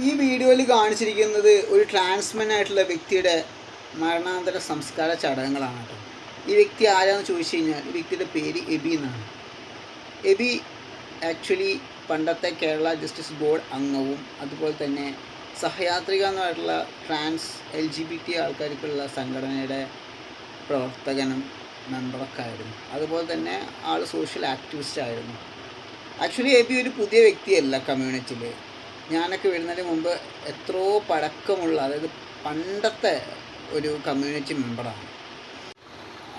ഈ വീഡിയോയിൽ കാണിച്ചിരിക്കുന്നത് ഒരു ട്രാൻസ്മെൻ ആയിട്ടുള്ള വ്യക്തിയുടെ മരണാന്തര സംസ്കാര ചടങ്ങുകളാണ് കേട്ടോ. ഈ വ്യക്തി ആരാന്ന് ചോദിച്ചു കഴിഞ്ഞാൽ ഈ വ്യക്തിയുടെ പേര് എബി എന്നാണ്. എബി ആക്ച്വലി പണ്ടത്തെ കേരള ജസ്റ്റിസ് ബോർഡ് അംഗവും അതുപോലെ തന്നെ സഹയാത്രിക എന്ന് പറഞ്ഞിട്ടുള്ള trans L G B T ആൾക്കാർക്കുള്ള സംഘടനയുടെ പ്രവർത്തകനും മെമ്പറൊക്കെ ആയിരുന്നു. അതുപോലെ തന്നെ ആൾ സോഷ്യൽ ആക്ടിവിസ്റ്റ് ആയിരുന്നു. ആക്ച്വലി എബി ഒരു പുതിയ വ്യക്തിയല്ല കമ്മ്യൂണിറ്റിയിൽ ഞാനൊക്കെ വരുന്നതിന് മുമ്പ് എത്രയോ പഴക്കമുള്ള അതായത് പണ്ടത്തെ ഒരു കമ്മ്യൂണിറ്റി മെമ്പറാണ്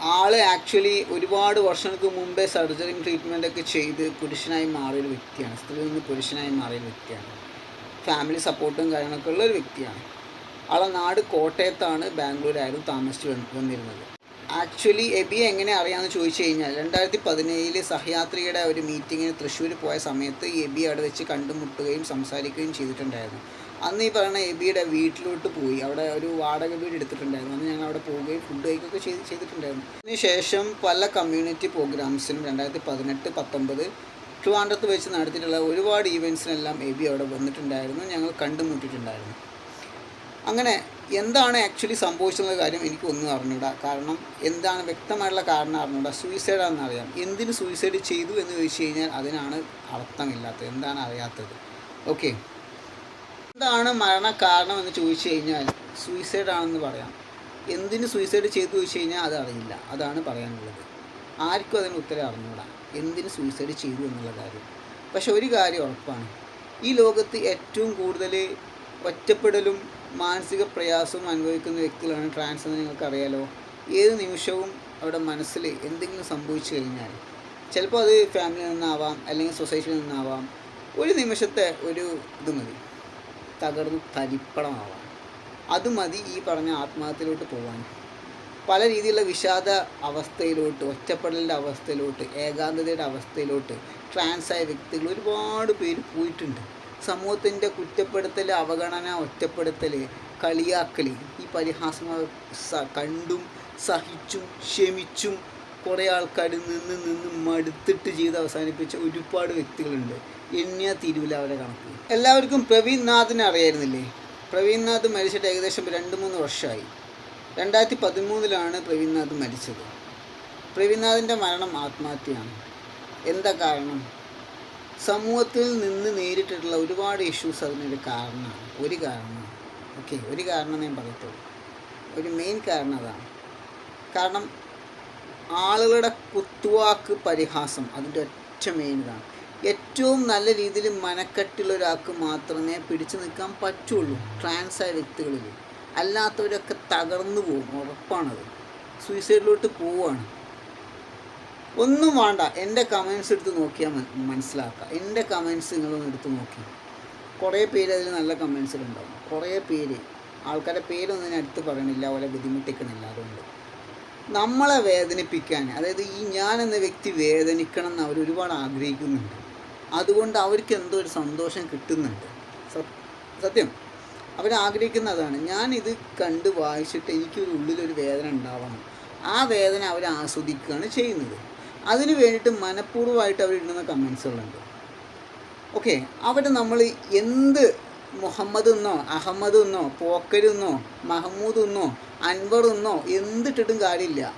ആൾ ആക്ച്വലി ഒരുപാട് വർഷങ്ങൾക്ക് മുമ്പേ സർജറിയും ട്രീറ്റ്മെന്റ് ഒക്കെ ചെയ്ത് പുരുഷനായി മാറിയൊരു വ്യക്തിയാണ്. സ്ത്രീ നിന്ന് പുരുഷനായി മാറിയൊരു വ്യക്തിയാണ്. ഫാമിലി സപ്പോർട്ടും കാര്യങ്ങളൊക്കെ ഉള്ള ഒരു വ്യക്തിയാണ്. ആളെ നാട് കോട്ടയത്താണ് ബാംഗ്ലൂരായിരുന്നു താമസിച്ച് വന്ന് വന്നിരുന്നത്. ആക്ച്വലി എബിയെ എങ്ങനെ അറിയാമെന്ന് ചോദിച്ചു കഴിഞ്ഞാൽ രണ്ടായിരത്തി പതിനേഴിൽ സഹയാത്രിയുടെ ഒരു മീറ്റിങ്ങിന് തൃശ്ശൂർ പോയ സമയത്ത് എബി അവിടെ വെച്ച് കണ്ടുമുട്ടുകയും സംസാരിക്കുകയും ചെയ്തിട്ടുണ്ടായിരുന്നു. അന്ന് ഈ പറയുന്ന എബിയുടെ വീട്ടിലോട്ട് പോയി. അവിടെ ഒരു വാടക വീട് എടുത്തിട്ടുണ്ടായിരുന്നു. അന്ന് ഞങ്ങൾ അവിടെ പോവുകയും ഫുഡ് കഴിക്കുകയൊക്കെ ചെയ്ത് ചെയ്തിട്ടുണ്ടായിരുന്നു. അതിനുശേഷം പല കമ്മ്യൂണിറ്റി പ്രോഗ്രാംസിനും രണ്ടായിരത്തി പതിനെട്ട് പത്തൊമ്പത് ട്രിവാൻഡ്രത്ത് വെച്ച് നടത്തിയിട്ടുള്ള ഒരുപാട് ഈവൻസിനെല്ലാം എബി അവിടെ വന്നിട്ടുണ്ടായിരുന്നു. ഞങ്ങൾ കണ്ടുമുട്ടിയിട്ടുണ്ടായിരുന്നു അങ്ങനെ എന്താണ് ആക്ച്വലി സംഭവിച്ചുള്ള കാര്യം എനിക്ക് ഒന്നും അറിഞ്ഞൂടാ. കാരണം എന്താണ് വ്യക്തമായിട്ടുള്ള കാരണം അറിഞ്ഞൂടാ. സൂയിസൈഡാണെന്ന് അറിയാം. എന്തിന് സൂയിസൈഡ് ചെയ്തു എന്ന് ചോദിച്ചു കഴിഞ്ഞാൽ അതിനാണ് അർത്ഥമില്ലാത്തത്. എന്താണ് അറിയാത്തത്? ഓക്കെ എന്താണ് മരണ കാരണം എന്ന് ചോദിച്ചു കഴിഞ്ഞാൽ സൂയിസൈഡ് ആണെന്ന് പറയാം. എന്തിന് സൂയിസൈഡ് ചെയ്തു ചോദിച്ചു കഴിഞ്ഞാൽ അത് അറിയില്ല. അതാണ് പറയാനുള്ളത്. ആർക്കും അതിന് ഉത്തരം അറിഞ്ഞൂടാ. എന്തിന് സൂയിസൈഡ് ചെയ്തു എന്നുള്ള കാര്യം. പക്ഷെ ഒരു കാര്യം ഉറപ്പാണ്. ഈ ലോകത്ത് ഏറ്റവും കൂടുതൽ ഒറ്റപ്പെടലും മാനസിക പ്രയാസവും അനുഭവിക്കുന്ന വ്യക്തികളാണ് ട്രാൻസ് എന്ന് നിങ്ങൾക്കറിയാലോ. ഏത് നിമിഷവും അവിടെ മനസ്സിൽ എന്തെങ്കിലും സംഭവിച്ചു കഴിഞ്ഞാൽ ചിലപ്പോൾ അത് ഫാമിലിയിൽ നിന്നാവാം അല്ലെങ്കിൽ സൊസൈറ്റിയിൽ നിന്നാവാം ഒരു നിമിഷത്തെ ഒരു ഇത് മതി. തകർന്ന് തരിപ്പണമാവാം അത് മതി ഈ പറഞ്ഞ ആത്മഹത്യയിലോട്ട് പോകാൻ പല രീതിയിലുള്ള വിഷാദ അവസ്ഥയിലോട്ട് ഒറ്റപ്പെടലിന്റെ അവസ്ഥയിലോട്ട് ഏകാന്തതയുടെ അവസ്ഥയിലോട്ട് ട്രാൻസായ വ്യക്തികൾ ഒരുപാട് പേര് പോയിട്ടുണ്ട്. സമൂഹത്തിന്റെ കുറ്റപ്പെടുത്തൽ അവഗണന ഒറ്റപ്പെടുത്തൽ കളിയാക്കൽ ഈ പരിഹാസങ്ങൾ കണ്ടും സഹിച്ചും ക്ഷമിച്ചും കുറേ ആൾക്കാർ നിന്ന് നിന്ന് മടുത്തിട്ട് ചെയ്ത് അവസാനിപ്പിച്ച ഒരുപാട് വ്യക്തികളുണ്ട്. എണ്ണിയാ തീരുവില്ല അവരെ കണക്ക്. എല്ലാവർക്കും പ്രവീൺ നാഥിനെ അറിയായിരുന്നില്ലേ? പ്രവീൺ നാഥ് മരിച്ചിട്ട് ഏകദേശം രണ്ട് മൂന്ന് വർഷമായി. രണ്ടായിരത്തി പതിമൂന്നിലാണ് പ്രവീൺ നാഥ് മരിച്ചത്. പ്രവീൺ നാഥിന്റെ മരണം ആത്മഹത്യയാണ്. എന്താ കാരണം? സമൂഹത്തിൽ നിന്ന് നേരിട്ടിട്ടുള്ള ഒരുപാട് ഇഷ്യൂസ് അതിനൊരു കാരണമാണ്. ഒരു കാരണം ഓക്കെ ഒരു കാരണം ഞാൻ പറയത്തുള്ളൂ ഒരു മെയിൻ കാരണം അതാണ്. കാരണം ആളുകളുടെ കുത്തുവാക്ക് പരിഹാസം അതിന്റെ ഒറ്റ മെയിൻ ഇതാണ്. ഏറ്റവും നല്ല രീതിയിൽ മനക്കെട്ടുള്ള ഒരാൾക്ക് മാത്രമേ പിടിച്ചു നിൽക്കാൻ പറ്റുള്ളൂ ട്രാൻസായ വ്യക്തികളിൽ. അല്ലാത്തവരൊക്കെ തകർന്നു പോകും ഉറപ്പാണത്. സൂയിസൈഡിലോട്ട് പോവുകയാണ് ഒന്നും വേണ്ട എന്റെ കമൻസ് എടുത്ത് നോക്കിയാൽ മനസ്സിലാക്കുക എന്റെ കമൻസ് നിങ്ങളൊന്ന് എടുത്ത് നോക്കി. കുറേ പേര് അതിൽ നല്ല കമൻസിലുണ്ടാവും കുറേ പേര് ആൾക്കാരുടെ പേരൊന്നും ഞാൻ എടുത്ത് പറയണില്ല അവരെ ബുദ്ധിമുട്ടിക്കണില്ല അതുകൊണ്ട്. നമ്മളെ വേദനിപ്പിക്കാൻ അതായത് ഈ ഞാൻ എന്ന വ്യക്തി വേദനിക്കണം എന്ന് അവർ ഒരുപാട് ആഗ്രഹിക്കുന്നുണ്ട്. അതുകൊണ്ട് അവർക്ക് എന്തോ ഒരു സന്തോഷം കിട്ടുന്നുണ്ട്. സത്യം. അവർ ആഗ്രഹിക്കുന്നതാണ് ഞാൻ ഇത് കണ്ട് വായിച്ചിട്ട് എനിക്ക് ഉള്ളിലൊരു വേദന ഉണ്ടാവണം. ആ വേദന അവർ ആസ്വദിക്കുകയാണ് ചെയ്യുന്നത്. അതിന് വേണ്ടിയിട്ട് മനഃപൂർവമായിട്ട് അവർ ഇടുന്ന കമൻസുകളുണ്ട്. ഓക്കെ അവിടെ നമ്മൾ എന്ത് മുഹമ്മദ് എന്നോ അഹമ്മദ് എന്നോ പോക്കരുന്നോ മഹമ്മൂദ് എന്നോ അൻവർ എന്നോ എന്തിട്ടിട്ടും കാര്യമില്ല.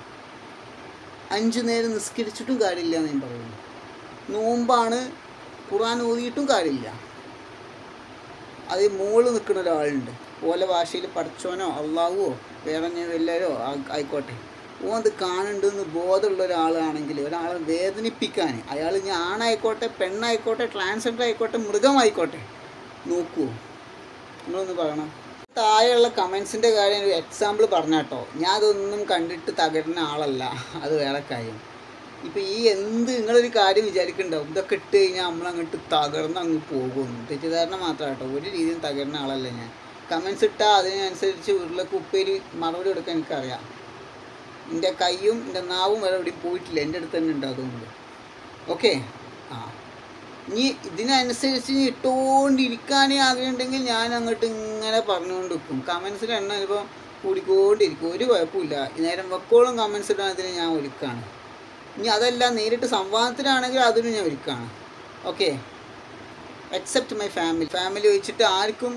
അഞ്ചു നേരം നിസ്കരിച്ചിട്ടും കാര്യമില്ല എന്ന് ഞാൻ പറയുന്നു. നോമ്പാണ് ഖുറാൻ ഓതിയിട്ടും കാര്യമില്ല. അത് മുകളിൽ നിൽക്കുന്ന ഒരാളുണ്ട്. ഓല ഭാഷയിൽ പഠിച്ചോനോ അള്ളാഹുവോ വേറെ വല്ലവരോ ആയിക്കോട്ടെ. ഓ അത് കാണുന്നുണ്ടെന്ന് ബോധമുള്ള ഒരാളാണെങ്കിൽ ഒരാളെ വേദനിപ്പിക്കാൻ അയാൾ ഇനി ആണായിക്കോട്ടെ പെണ്ണായിക്കോട്ടെ ട്രാൻസ്ജെൻഡർ ആയിക്കോട്ടെ മൃഗമായിക്കോട്ടെ നോക്കൂ. നിങ്ങളൊന്ന് പറയണം. താഴെയുള്ള കമൻസിന്റെ കാര്യം ഒരു എക്സാമ്പിൾ പറഞ്ഞാട്ടോ. ഞാൻ അതൊന്നും കണ്ടിട്ട് തകരുന്ന ആളല്ല. അത് വേറെ കാര്യം. ഇപ്പം ഈ എന്ത് നിങ്ങളൊരു കാര്യം വിചാരിക്കുന്നുണ്ടാവും. ഇതൊക്കെ ഇട്ട് കഴിഞ്ഞാൽ നമ്മളങ്ങോട്ട് തകർന്ന് അങ്ങ് പോകും. തെറ്റിദ്ധാരണ മാത്രം കേട്ടോ. ഒരു രീതിയിൽ തകർന്ന ആളല്ല ഞാൻ. കമൻസ് ഇട്ടാൽ അതിനനുസരിച്ച് ഉരുളക്ക് ഉപ്പേരി മറുപടി കൊടുക്കാൻ എനിക്കറിയാം. എന്റെ കൈയും എന്റെ നാവും വരെ എവിടെയും പോയിട്ടില്ല. എന്റെ അടുത്ത് തന്നെ ഉണ്ട് ഓക്കെ ആ. ഇനി ഇതിനനുസരിച്ച് ഇനി ഇട്ടുകൊണ്ടിരിക്കാനേ ആഗ്രഹമുണ്ടെങ്കിൽ ഞാൻ അങ്ങോട്ട് ഇങ്ങനെ പറഞ്ഞുകൊണ്ട് വെക്കും കമൻസിന്റെ എണ്ണം ഇപ്പം കൂടിക്കൊണ്ടിരിക്കും. ഒരു കുഴപ്പമില്ല. നേരം വെക്കോളം കമൻസ് ഇടാൻ ഞാൻ ഒരുക്കാണ്. ഇനി അതല്ല നേരിട്ട് സംവാദത്തിലാണെങ്കിൽ അതിനും ഞാൻ ഒരുക്കാണ് okay except my family family വെച്ചിട്ട് ആർക്കും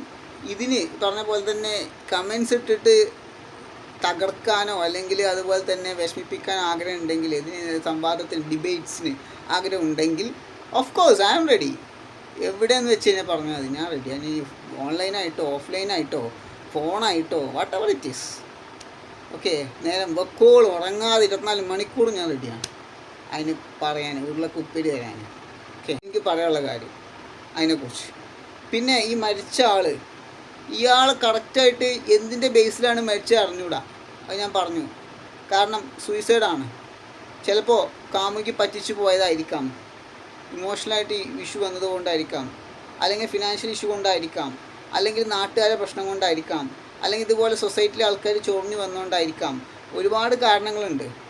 ഇതിന് പറഞ്ഞ പോലെ തന്നെ കമൻസ് ഇട്ടിട്ട് തകർക്കാനോ അല്ലെങ്കിൽ അതുപോലെ തന്നെ വിഷമിപ്പിക്കാനോ ആഗ്രഹം ഉണ്ടെങ്കിൽ ഇതിന് സംവാദത്തിന് ഡിബേറ്റ്സിന് ആഗ്രഹം ഉണ്ടെങ്കിൽ of course I am ready എവിടെയെന്ന് വെച്ച് കഴിഞ്ഞാൽ പറഞ്ഞാൽ മതി. ഞാൻ റെഡി ഞാൻ ഓൺലൈനായിട്ടോ ഓഫ്ലൈനായിട്ടോ ഫോണായിട്ടോ whatever it is okay നേരം വെക്കോൾ ഉറങ്ങാതെ ഇരുപത്തിനാല് മണിക്കൂർ ഞാൻ റെഡിയാണ് അതിന് പറയാൻ ഉരുള കുപ്പിടി തരാൻ ഓക്കെ. എനിക്ക് പറയാനുള്ള കാര്യം അതിനെക്കുറിച്ച്. പിന്നെ ഈ മരിച്ച ആൾ ഇയാൾ കറക്റ്റായിട്ട് എന്തിന്റെ ബേസിലാണ് മരിച്ചത് അറിഞ്ഞൂടാ. അത് ഞാൻ പറഞ്ഞു. കാരണം സൂയിസൈഡാണ്. ചിലപ്പോൾ കാമുകി പറ്റിച്ചു പോയതായിരിക്കാം. ഇമോഷണലായിട്ട് ഇഷ്യൂ വന്നതുകൊണ്ടായിരിക്കാം അല്ലെങ്കിൽ ഫിനാൻഷ്യൽ ഇഷ്യൂ കൊണ്ടായിരിക്കാം. അല്ലെങ്കിൽ നാട്ടുകാരെ പ്രശ്നം കൊണ്ടായിരിക്കാം. അല്ലെങ്കിൽ ഇതുപോലെ സൊസൈറ്റിയിലെ ആൾക്കാർ ചൊറിഞ്ഞു വന്നുകൊണ്ടായിരിക്കാം ഒരുപാട് കാരണങ്ങളുണ്ട്.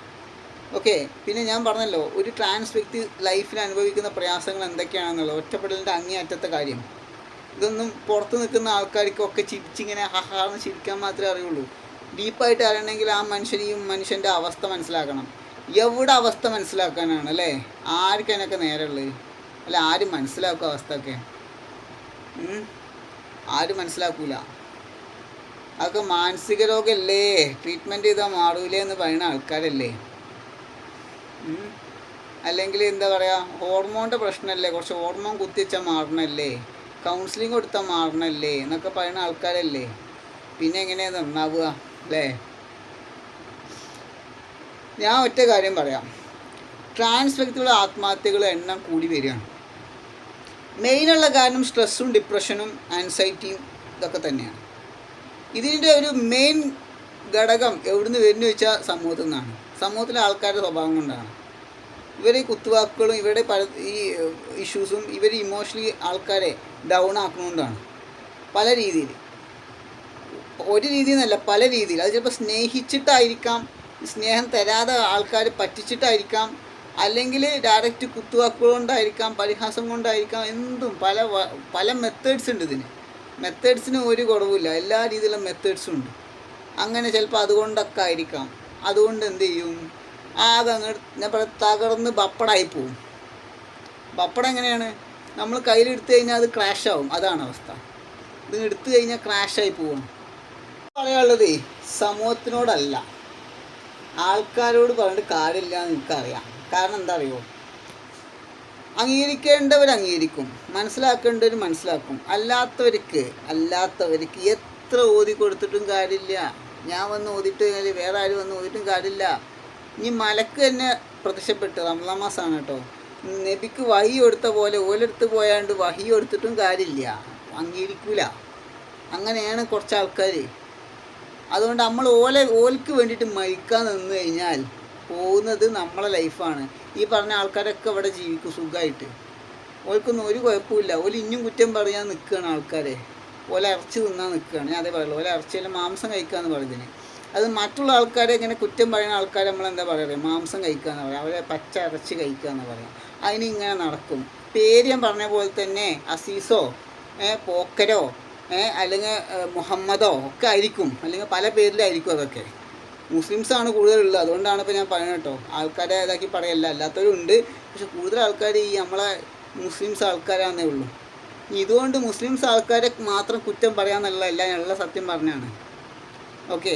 ഓക്കെ പിന്നെ ഞാൻ പറഞ്ഞല്ലോ ഒരു ട്രാൻസ് വ്യക്തി ലൈഫിൽ അനുഭവിക്കുന്ന പ്രയാസങ്ങൾ എന്തൊക്കെയാണെന്നുള്ളത് ഒറ്റപ്പെടലിന്റെ അങ്ങേയറ്റത്തെ കാര്യം. ഇതൊന്നും പുറത്ത് നിൽക്കുന്ന ആൾക്കാർക്കൊക്കെ ചിരിച്ചിങ്ങനെ ഹഹാന്ന് ചിരിക്കാൻ മാത്രമേ അറിയുള്ളൂ. ഡീപ്പായിട്ട് അറിയണമെങ്കിൽ ആ മനുഷ്യനെയും മനുഷ്യന്റെ അവസ്ഥ മനസ്സിലാക്കണം. എവിടെ അവസ്ഥ മനസ്സിലാക്കാനാണ് അല്ലേ? ആർക്കും നേരമുള്ളത് അല്ല ആരും മനസ്സിലാക്കും അവസ്ഥയൊക്കെ. ആരും മനസ്സിലാക്കൂല. അതൊക്കെ മാനസിക രോഗമല്ലേ ട്രീറ്റ്മെന്റ് ചെയ്താൽ മാറൂലേ എന്ന് പറയുന്ന ആൾക്കാരല്ലേ? അല്ലെങ്കിൽ എന്താ പറയുക ഹോർമോണിന്റെ പ്രശ്നമല്ലേ കുറച്ച് ഹോർമോൺ കുത്തിച്ചാൽ മാറണല്ലേ കൗൺസിലിംഗ് കൊടുത്താൽ മാറണല്ലേ എന്നൊക്കെ പറയുന്ന ആൾക്കാരല്ലേ. പിന്നെ എങ്ങനെയാണ് നന്നാവുക അല്ലേ? ഞാൻ ഒറ്റ കാര്യം പറയാം. ട്രാൻസ് വ്യക്തികളുടെ ആത്മഹത്യകളുടെ എണ്ണം കൂടി വരികയാണ്. മെയിനുള്ള കാരണം സ്ട്രെസ്സും ഡിപ്രഷനും ആൻസൈറ്റിയും ഇതൊക്കെ തന്നെയാണ്. ഇതിന്റെ ഒരു മെയിൻ ഘടകം എവിടുന്ന് വരുന്നു വെച്ചാൽ സമൂഹത്തിൽ നിന്നാണ്. സമൂഹത്തിലെ ആൾക്കാരുടെ സ്വഭാവം കൊണ്ടാണ്. ഇവർ കുത്തുവാക്കുകളും ഇവരുടെ പല ഈ ഇഷ്യൂസും ഇവർ ഇമോഷണലി ആൾക്കാരെ ഡൗൺ ആക്കുന്നതുകൊണ്ടാണ് പല രീതിയിൽ ഒരു രീതിയിൽ നിന്നല്ല പല രീതിയിൽ അത് ചിലപ്പോൾ സ്നേഹിച്ചിട്ടായിരിക്കാം സ്നേഹം തരാതെ ആൾക്കാർ പറ്റിച്ചിട്ടായിരിക്കാം അല്ലെങ്കിൽ ഡയറക്റ്റ് കുത്തുവാക്കുകൾ കൊണ്ടായിരിക്കാം പരിഹാസം കൊണ്ടായിരിക്കാം എന്തും പല പല മെത്തേഡ്സ് ഉണ്ട് ഇതിന്. മെത്തേഡ്സിന് ഒരു കുറവില്ല എല്ലാ രീതിയിലുള്ള മെത്തേഡ്സും ഉണ്ട്. അങ്ങനെ ചിലപ്പോൾ അതുകൊണ്ടൊക്കെ ആയിരിക്കാം. അതുകൊണ്ട് എന്ത് ചെയ്യും? ആകെ അങ്ങോട്ട് തകർന്ന് ബപ്പടായി പോവും. ബപ്പടം എങ്ങനെയാണ്? നമ്മൾ കയ്യിലെടുത്ത് കഴിഞ്ഞാൽ അത് ക്രാഷ് ആവും. അതാണ് അവസ്ഥ. ഇത് എടുത്തു കഴിഞ്ഞാൽ ക്രാഷായി പോവാണ്. പറയാനുള്ളത് സമൂഹത്തിനോടല്ല. ആൾക്കാരോട് പറഞ്ഞിട്ട് കാര്യമില്ല എന്ന് എനിക്കറിയാം. കാരണം എന്താ അറിയോ അംഗീകരിക്കേണ്ടവർ അംഗീകരിക്കും. മനസ്സിലാക്കേണ്ടവർ മനസ്സിലാക്കും. അല്ലാത്തവർക്ക് അല്ലാത്തവർക്ക് എത്ര ഓതി കൊടുത്തിട്ടും കാര്യമില്ല. ഞാൻ വന്ന് ഓതിട്ട് കഴിഞ്ഞാൽ വേറെ ആരും വന്ന് ഓതിട്ടും കാര്യമില്ല. ഇനി മലക്ക് തന്നെ പ്രത്യക്ഷപ്പെട്ട് റംസാൻ മാസമാണ് കേട്ടോ. നബിക്ക് വഹി കൊടുത്ത പോലെ ഓലെടുത്ത് പോയാണ്ട് വഹി കൊടുത്തിട്ടും കാര്യമില്ല. അംഗീകരിക്കൂല. അങ്ങനെയാണ് കുറച്ച് ആൾക്കാർ അതുകൊണ്ട് നമ്മൾ ഓലെ ഓൽക്ക് വേണ്ടിയിട്ട് മരിക്കാൻ നിന്ന് കഴിഞ്ഞാൽ പോകുന്നത് നമ്മളെ ലൈഫാണ് ഈ പറഞ്ഞ ആൾക്കാരൊക്കെ ഇവിടെ ജീവിക്കും സുഖമായിട്ട് ഓൽക്കൊന്നും ഒരു കുഴപ്പമില്ല ഓൽ ഇനിയും കുറ്റം പറയാൻ നിൽക്കുകയാണ് ആൾക്കാരെ. ഓല ഇറച്ചി തിന്നാൻ നിൽക്കുകയാണ്. ഞാൻ അതേ പറയുള്ളൂ. ഓല ഇറച്ചിയല്ല മാംസം കഴിക്കാന്ന് പറയുന്നതിന് അത് മറ്റുള്ള ആൾക്കാരെ ഇങ്ങനെ കുറ്റം പറയുന്ന ആൾക്കാരെ നമ്മൾ എന്താ പറയുക മാംസം കഴിക്കുക എന്ന് പറയാം അവരെ പച്ച ഇറച്ചി കഴിക്കുക എന്ന് പറയാം അതിന് ഇങ്ങനെ നടക്കും. പേര് ഞാൻ പറഞ്ഞ പോലെ തന്നെ അസീസോ പോക്കരോ അല്ലെങ്കിൽ മുഹമ്മദോ ഒക്കെ ആയിരിക്കും. അല്ലെങ്കിൽ പല പേരിലായിരിക്കും അതൊക്കെ. മുസ്ലിംസാണ് കൂടുതലുള്ളത്. അതുകൊണ്ടാണ് ഇപ്പോൾ ഞാൻ പറയുന്നത് കേട്ടോ. ആൾക്കാരെ ഇതാക്കി പറയല്ല. അല്ലാത്തവരും ഉണ്ട് പക്ഷെ കൂടുതൽ ആൾക്കാർ ഈ നമ്മളെ മുസ്ലിംസ് ആൾക്കാരാന്നേ ഉള്ളൂ. ഇതുകൊണ്ട് മുസ്ലിംസ് ആൾക്കാരെ മാത്രം കുറ്റം പറയാമെന്നുള്ളതല്ല ഞാനുള്ള സത്യം പറഞ്ഞാണ്. ഓക്കെ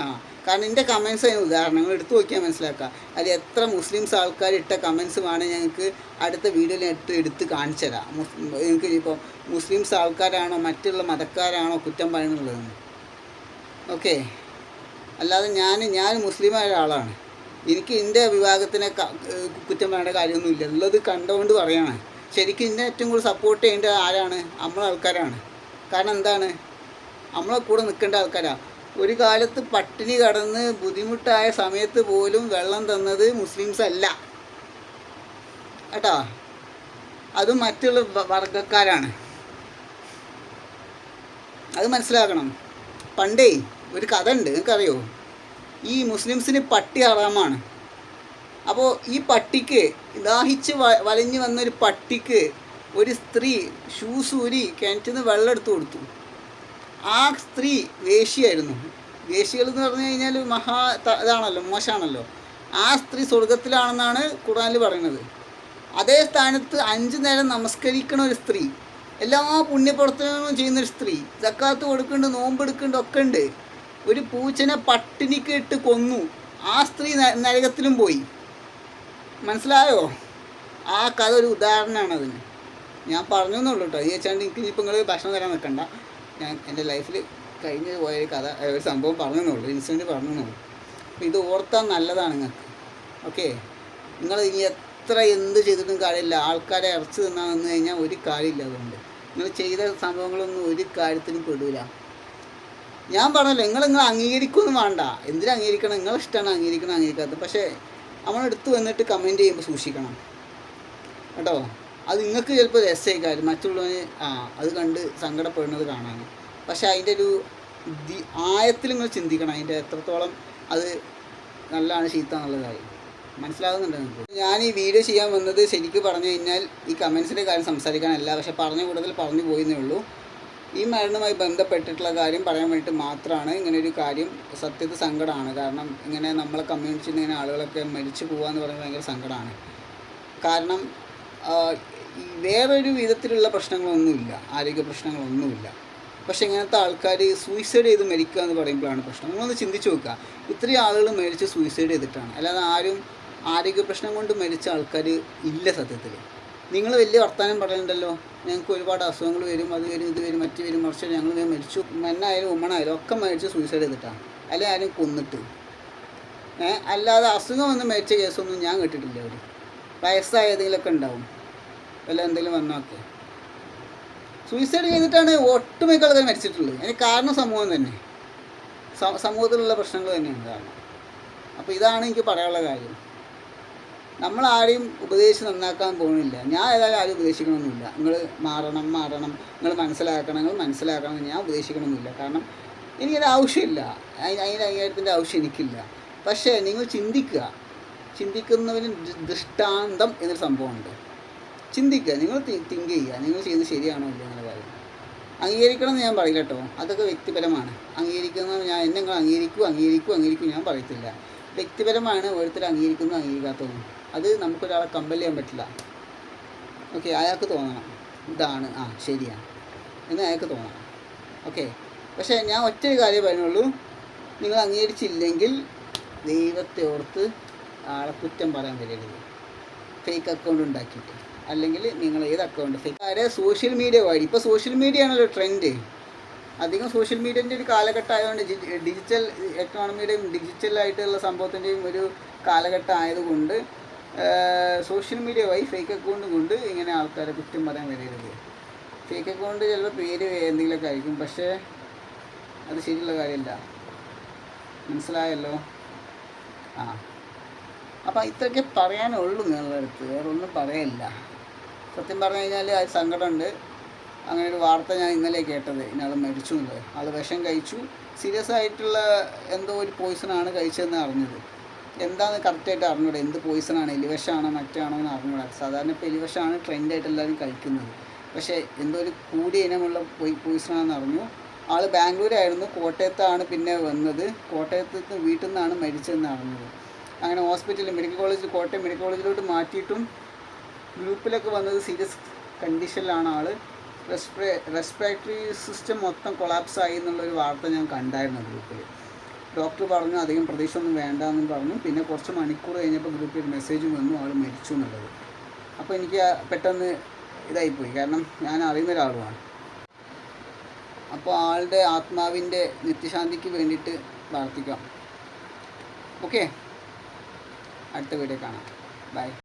ആ. കാരണം എന്റെ കമൻസ് അതിന് ഉദാഹരണങ്ങൾ എടുത്തു നോക്കിയാൽ മനസ്സിലാക്കാം. അത് എത്ര മുസ്ലിംസ് ആൾക്കാർ ഇട്ട കമൻസ് വേണമെങ്കിൽ ഞങ്ങൾക്ക് അടുത്ത വീഡിയോയിൽ എടുത്ത് എടുത്ത് കാണിച്ചു തരാം. നിങ്ങൾക്ക് ഇപ്പോൾ മുസ്ലിംസ് ആൾക്കാരാണോ മറ്റുള്ള മതക്കാരാണോ കുറ്റം പറയുന്നുള്ളതെന്ന് ഓക്കെ അല്ലാതെ ഞാൻ ഞാൻ മുസ്ലിമായ ഒരാളാണ്. എനിക്ക് എന്റെ വിഭാഗത്തിനെ കുറ്റം പറയേണ്ട കാര്യമൊന്നുമില്ല. ഉള്ളത് കണ്ടുകൊണ്ട് പറയാണ്. ശരിക്കും ഇതിനെ ഏറ്റവും കൂടുതൽ സപ്പോർട്ട് ചെയ്യേണ്ടത് ആരാണ്? നമ്മളെ ആൾക്കാരാണ്. കാരണം എന്താണ്? നമ്മളെ കൂടെ നിൽക്കേണ്ട ആൾക്കാരാണ് ഒരു കാലത്ത് പട്ടിണി കടന്ന് ബുദ്ധിമുട്ടായ സമയത്ത് പോലും വെള്ളം തന്നത് മുസ്ലിംസ് അല്ല. കേട്ടോ? അത് മറ്റുള്ള വർഗക്കാരാണ് അത് മനസ്സിലാക്കണം. പണ്ടേ ഒരു കഥ ഉണ്ട്. നിങ്ങൾക്കറിയോ? ഈ മുസ്ലിംസിന് പട്ടി ഹറാമാണ്. അപ്പോൾ ഈ പട്ടിക്ക് ദാഹിച്ച് വലഞ്ഞു വന്ന ഒരു പട്ടിക്ക് ഒരു സ്ത്രീ ഷൂസൂരി കിണറ്റിൽ നിന്ന് വെള്ളം എടുത്തു കൊടുത്തു. ആ സ്ത്രീ വേശിയായിരുന്നു വേശികൾ എന്ന് പറഞ്ഞു കഴിഞ്ഞാൽ മഹാ ഇതാണല്ലോ മോശമാണല്ലോ ആ സ്ത്രീ സ്വർഗത്തിലാണെന്നാണ് ഖുറാനിൽ പറയുന്നത്. അതേ സ്ഥാനത്ത് അഞ്ച് നേരം നമസ്കരിക്കണ ഒരു സ്ത്രീ എല്ലാ പുണ്യപ്രവർത്തനങ്ങളും ചെയ്യുന്ന ഒരു സ്ത്രീ ജക്കാത്ത് കൊടുക്കുന്നുണ്ട് നോമ്പെടുക്കുന്നുണ്ട് ഒക്കെ ഉണ്ട്. ഒരു പൂച്ചനെ പട്ടിണിക്ക് ഇട്ട് കൊന്നു. ആ സ്ത്രീ നരകത്തിലും പോയി. മനസ്സിലായോ? ആ കഥ ഒരു ഉദാഹരണമാണ് അതിന്. ഞാൻ പറഞ്ഞു എന്നുള്ളൂ കേട്ടോ ഈ വെച്ചാണ്ട് എനിക്ക് ഇപ്പം നിങ്ങൾ ഭക്ഷണം തരാൻ നിൽക്കണ്ട. ഞാൻ എന്റെ ലൈഫിൽ കഴിഞ്ഞ് പോയ ഒരു കഥ ഒരു സംഭവം പറഞ്ഞു എന്നുള്ളൂ ഇൻസിഡന്റ് പറഞ്ഞു എന്നുള്ളൂ അപ്പോൾ ഇത് ഓർത്താൽ നല്ലതാണ് നിങ്ങൾക്ക്. ഓക്കെ? നിങ്ങൾ ഇനി എത്ര എന്ത് ചെയ്തിട്ടും കാര്യമില്ല. ആൾക്കാരെ ഇറച്ചി തിന്നാൻ വന്നു കഴിഞ്ഞാൽ ഒരു കാര്യമില്ല അതുകൊണ്ട്. നിങ്ങൾ ചെയ്ത സംഭവങ്ങളൊന്നും ഒരു കാര്യത്തിനും പെടൂല. ഞാൻ പറഞ്ഞല്ലോ നിങ്ങൾ നിങ്ങൾ അംഗീകരിക്കൊന്നും വേണ്ട. എന്തിനാ അംഗീകരിക്കണം? നിങ്ങൾ ഇഷ്ടമാണ് അംഗീകരിക്കണം അംഗീകരിക്കാത്തത്. പക്ഷേ നമ്മളെടുത്ത് വന്നിട്ട് കമന്റ് ചെയ്യുമ്പോൾ സൂക്ഷിക്കണം. കേട്ടോ? അത് നിങ്ങൾക്ക് ചിലപ്പോൾ രസമായിക്കാരും മറ്റുള്ളവന് ആ അത് കണ്ട് സങ്കടപ്പെടുന്നത് കാണാൻ. പക്ഷേ അതിന്റെ ഒരു ആയത്തിൽ നിങ്ങൾ ചിന്തിക്കണം. അതിന്റെ എത്രത്തോളം അത് നല്ലതാണ് ചീത്ത കാര്യം മനസ്സിലാകുന്നുണ്ട് നിങ്ങൾക്ക്? ഞാൻ ഈ വീഡിയോ ചെയ്യാൻ വന്നത് ശരിക്കും പറഞ്ഞു കഴിഞ്ഞാൽ ഈ കമൻസിന്റെ കാര്യം സംസാരിക്കാനല്ല പക്ഷേ പറഞ്ഞ കൂടുതൽ പറഞ്ഞു പോയെന്നേ ഉള്ളൂ. ഈ മരണവുമായി ബന്ധപ്പെട്ടിട്ടുള്ള കാര്യം പറയാൻ വേണ്ടിയിട്ട് മാത്രമാണ് ഇങ്ങനെ ഒരു കാര്യം സത്യത്തിൽ സങ്കടമാണ്. കാരണം ഇങ്ങനെ നമ്മളെ കമ്മ്യൂണിറ്റിയിൽ നിന്ന് ഇങ്ങനെ ആളുകളൊക്കെ മരിച്ചു പോകാന്ന് പറയുന്നത് ഭയങ്കര സങ്കടമാണ്. കാരണം വേറൊരു വിധത്തിലുള്ള പ്രശ്നങ്ങളൊന്നുമില്ല. ആരോഗ്യ പ്രശ്നങ്ങളൊന്നുമില്ല. പക്ഷെ ഇങ്ങനത്തെ ആൾക്കാർ സൂയിസൈഡ് ചെയ്ത് മരിക്കുക എന്ന് പറയുമ്പോഴാണ് പ്രശ്നം. നിങ്ങളൊന്ന് ചിന്തിച്ച് നോക്കുക. ഇത്രയും ആളുകൾ മരിച്ച് സൂയിസൈഡ് ചെയ്തിട്ടാണ്. അല്ലാതെ ആരും ആരോഗ്യ പ്രശ്നം കൊണ്ട് മരിച്ച ആൾക്കാർ ഇല്ല സത്യത്തിൽ നിങ്ങൾ വലിയ വർത്തമാനം പറയുന്നുണ്ടല്ലോ ഞങ്ങൾക്ക് ഒരുപാട് അസുഖങ്ങൾ വരും അത് വരും ഇത് വരും മറ്റു വരും. മറിച്ച് ഞങ്ങൾ മരിച്ചു. മെന്നായാലും ഉമ്മണായാലും ഒക്കെ മരിച്ച് സൂയിസൈഡ് ചെയ്തിട്ടാണ് അല്ലെ ആരും കൊന്നിട്ട്. ഏഹ് അല്ലാതെ അസുഖം വന്ന് മരിച്ച കേസൊന്നും ഞാൻ കേട്ടിട്ടില്ല അവർ വയസ്സായ ഏതെങ്കിലുമൊക്കെ ഉണ്ടാവും. വല്ല എന്തെങ്കിലും വന്നൊക്കെ സൂയിസൈഡ് ചെയ്തിട്ടാണ് ഒട്ടുമിക്ക ആൾക്കാർ മരിച്ചിട്ടുള്ളത്. അതിന് കാരണം സമൂഹം തന്നെ. സമൂഹത്തിലുള്ള പ്രശ്നങ്ങൾ തന്നെയാണ്. കാരണം അപ്പോൾ ഇതാണ് എനിക്ക് പറയാനുള്ള കാര്യം. നമ്മൾ ആരെയും നന്നാക്കാൻ പോകുന്നില്ല. ഞാൻ ഏതായാലും ആരും ഉപദേശിക്കണമെന്നില്ല. നിങ്ങൾ മാറണം മാറണം. നിങ്ങൾ മനസ്സിലാക്കണം നിങ്ങൾ മനസ്സിലാക്കണം ഞാൻ ഉപദേശിക്കണമെന്നില്ല. കാരണം എനിക്കത് ആവശ്യമില്ല. അതിന് അതിന്റെ അംഗീകാരത്തിന്റെ ആവശ്യം എനിക്കില്ല. പക്ഷേ നിങ്ങൾ ചിന്തിക്കുക. ചിന്തിക്കുന്നവന് ദൃഷ്ടാന്തം എന്നൊരു സംഭവമുണ്ട്. ചിന്തിക്കുക. നിങ്ങൾ തിങ്ക് ചെയ്യുക. നിങ്ങൾ ചെയ്യുന്നത് ശരിയാണോ ഇല്ല എന്നുള്ള കാര്യം. അംഗീകരിക്കണം എന്ന് ഞാൻ പറയില്ല കേട്ടോ. അതൊക്കെ വ്യക്തിപരമാണ്. അംഗീകരിക്കുന്നത് ഞാൻ എന്നെ നിങ്ങൾ അംഗീകരിക്കൂ അംഗീകരിക്കൂ അംഗീകരിക്കൂ ഞാൻ പറയത്തില്ല. വ്യക്തിപരമാണ് ഓരോരുത്തർ അംഗീകരിക്കുന്നത് അംഗീകരിക്കാത്തതും. അത് നമുക്കൊരാളെ കമ്പൽ ചെയ്യാൻ പറ്റില്ല. ഓക്കെ അയാൾക്ക് തോന്നണം. ഇതാണ്. ആ ശരിയാണ് എന്ന് അയാൾക്ക് തോന്നണം. ഓക്കെ പക്ഷേ ഞാൻ ഒറ്റ ഒരു കാര്യം പറയുന്നുള്ളൂ. നിങ്ങൾ അംഗീകരിച്ചില്ലെങ്കിൽ ദൈവത്തെ ഓർത്ത് ആളെ കുറ്റം പറയാൻ വരരുത്. ഫേക്ക് അക്കൗണ്ട് ഉണ്ടാക്കിയിട്ട്. അല്ലെങ്കിൽ നിങ്ങൾ ഏത് അക്കൗണ്ട് ഫേക്ക് ആരെ? സോഷ്യൽ മീഡിയ വഴി ഇപ്പോൾ സോഷ്യൽ മീഡിയ ആണല്ലോ ട്രെൻഡ് അധികം സോഷ്യൽ മീഡിയന്റെ ഒരു കാലഘട്ടം ആയതുകൊണ്ട് ഡിജിറ്റൽ എക്കോണമിയുടെയും ഡിജിറ്റലായിട്ടുള്ള സംഭവത്തിന്റെയും ഒരു കാലഘട്ടം ആയതുകൊണ്ട് സോഷ്യൽ മീഡിയ വഴി ഫേക്ക് അക്കൗണ്ട് കൊണ്ട് ഇങ്ങനെ ആൾക്കാരെ കുറ്റം പറയാൻ വരരുത് ഫേക്ക് അക്കൗണ്ട് ചിലപ്പോൾ പേര് എന്തെങ്കിലുമൊക്കെ ആയിരിക്കും പക്ഷേ അത് ശരിയുള്ള കാര്യമില്ല. മനസ്സിലായല്ലോ? ആ. അപ്പം ഇത്രയൊക്കെ പറയാനുള്ളൂ നിങ്ങളുടെ അടുത്ത് വേറെ ഒന്നും പറയില്ല. സത്യം പറഞ്ഞു കഴിഞ്ഞാൽ അത് സങ്കടമുണ്ട്. അങ്ങനെ ഒരു വാർത്ത ഞാൻ ഇന്നലെ കേട്ടത് ഇന്നാൾ മരിച്ചു എന്നുള്ളത്. ആൾ വിഷം കഴിച്ചു. സീരിയസ് ആയിട്ടുള്ള എന്തോ ഒരു പോയിസൺ ആണ് കഴിച്ചതെന്ന് അറിഞ്ഞത്. എന്താണെന്ന് കറക്റ്റായിട്ട് അറിഞ്ഞൂടെ? എന്ത് പോയിസണാണ് എലിവശാണോ? മറ്റാണോ എന്ന് അറിഞ്ഞൂടാ? സാധാരണ ഇപ്പോൾ ട്രെൻഡ് ട്രെൻഡായിട്ട് എല്ലാവരും കഴിക്കുന്നത്. പക്ഷേ എന്തോ ഒരു കൂടിയ ഇനമുള്ള പോയി പോയിസണാണെന്ന് അറിഞ്ഞു. ആൾ ബാംഗ്ലൂരായിരുന്നു. കോട്ടയത്താണ് പിന്നെ വന്നത്. കോട്ടയത്ത് നിന്ന് വീട്ടിൽ നിന്നാണ് മരിച്ചതെന്ന് അറിഞ്ഞത്. അങ്ങനെ ഹോസ്പിറ്റലിൽ മെഡിക്കൽ കോളേജിൽ കോട്ടയം മെഡിക്കൽ കോളേജിലോട്ട് മാറ്റിയിട്ടും ഗ്രൂപ്പിലൊക്കെ വന്നത് സീരിയസ് കണ്ടീഷനിലാണ് ആൾ റെസ്പിറേ റെസ്പിറേറ്ററി സിസ്റ്റം മൊത്തം കൊളാപ്സ് ആയി എന്നുള്ളൊരു വാർത്ത ഞാൻ കണ്ടായിരുന്നു ഗ്രൂപ്പിൽ ഡോക്ടർ പറഞ്ഞു അധികം പ്രതീക്ഷ ഒന്നും വേണ്ട എന്നും പറഞ്ഞു. പിന്നെ കുറച്ച് മണിക്കൂർ കഴിഞ്ഞപ്പോൾ ഗ്രൂപ്പിൽ ഒരു മെസ്സേജ് വന്നു ആൾ മരിച്ചു എന്നുള്ളത്. അപ്പോൾ എനിക്ക് പെട്ടെന്ന് ഇതായിപ്പോയി. കാരണം ഞാൻ അറിയുന്ന ഒരാളുമാണ്. അപ്പോൾ ആളുടെ ആത്മാവിന്റെ നിത്യശാന്തിക്ക് വേണ്ടിയിട്ട് പ്രാർത്ഥിക്കാം. ഓക്കെ? അടുത്ത വീഡിയോ കാണാം. ബൈ.